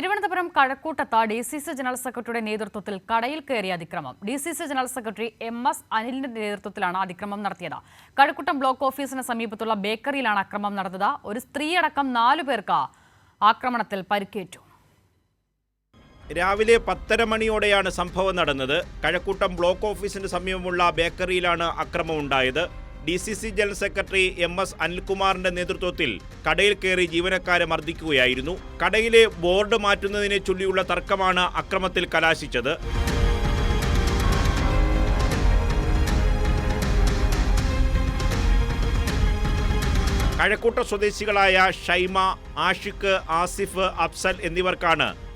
തിരുവനന്തപുരം കഴക്കൂട്ടത്ത് D C C general സെക്രട്ടറിയുടെ നേതൃത്വത്തിൽ കടയിൽ കയറിയ അതിക്രമം. D C C general secretary M S അനിലിന്റെ നേതൃത്വത്തിലാണ് അതിക്രമം നടത്തിയത്. കഴക്കൂട്ടം ബ്ലോക്ക് ഓഫീസിന് സമീപത്തുള്ള ബേക്കറിയിലാണ് അക്രമം നടന്നത്. ഒരു സ്ത്രീയടക്കം നാലു പേർക്ക് ആക്രമണത്തിൽ പരിക്കേറ്റു. രാവിലെ പത്തര മണിയോടെയാണ് സംഭവം നടന്നത്. കഴക്കൂട്ടം ബ്ലോക്ക് ഓഫീസിന് സമീപമുള്ള ബേക്കറിയിലാണ് അക്രമമുണ്ടായത് D C C general secretary M S അനിൽകുമാറിന്റെ നേതൃത്വത്തിൽ കടയിൽ കയറി ജീവനക്കാരെ മർദ്ദിക്കുകയായിരുന്നു. കടയിലെ ബോർഡ് മാറ്റുന്നതിനെ ചൊല്ലിയുള്ള തർക്കമാണ് അക്രമത്തിൽ കലാശിച്ചത്. കഴക്കൂട്ട സ്വദേശികളായ ഷൈമ ആഷിഖ് ആസിഫ് അഫ്സൽ എന്നിവർക്കാണ്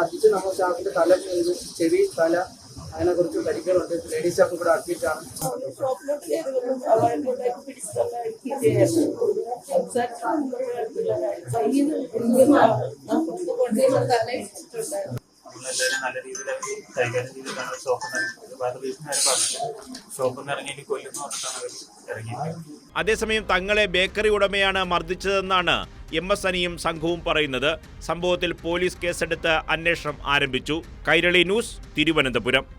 അടിച്ച് നമ്മൾ സ്റ്റാഫിന്റെ തല ചെയ്ത്. ചെവി തല അതിനെ കുറിച്ച് പരിക്കുകളുണ്ട് ലേഡീസ് സ്റ്റാഫ് ഇവിടെ അഡ്മിറ്റാണ് നമ്മളെല്ലാവരും നല്ല രീതിയിൽ കൈകാര്യം ചെയ്തിട്ടാണ് ഷോപ്പിൽ നിന്ന് ഇറങ്ങിയത്. വേറെ വീട്ടിൽ പറഞ്ഞിട്ട് ഷോപ്പിൽ നിന്ന് ഇറങ്ങി ഇനി കൊല്ലുന്നു പറഞ്ഞിട്ടാണ് അവർ ഇറങ്ങിയത്. അതേസമയം തങ്ങളെ ബേക്കറി ഉടമയാണ് മർദ്ദിച്ചതെന്നാണ് എം എസ് അനിയും സംഘവും പറയുന്നത് സംഭവത്തിൽ പോലീസ് കേസെടുത്ത് അന്വേഷണം ആരംഭിച്ചു. കൈരളി ന്യൂസ് തിരുവനന്തപുരം.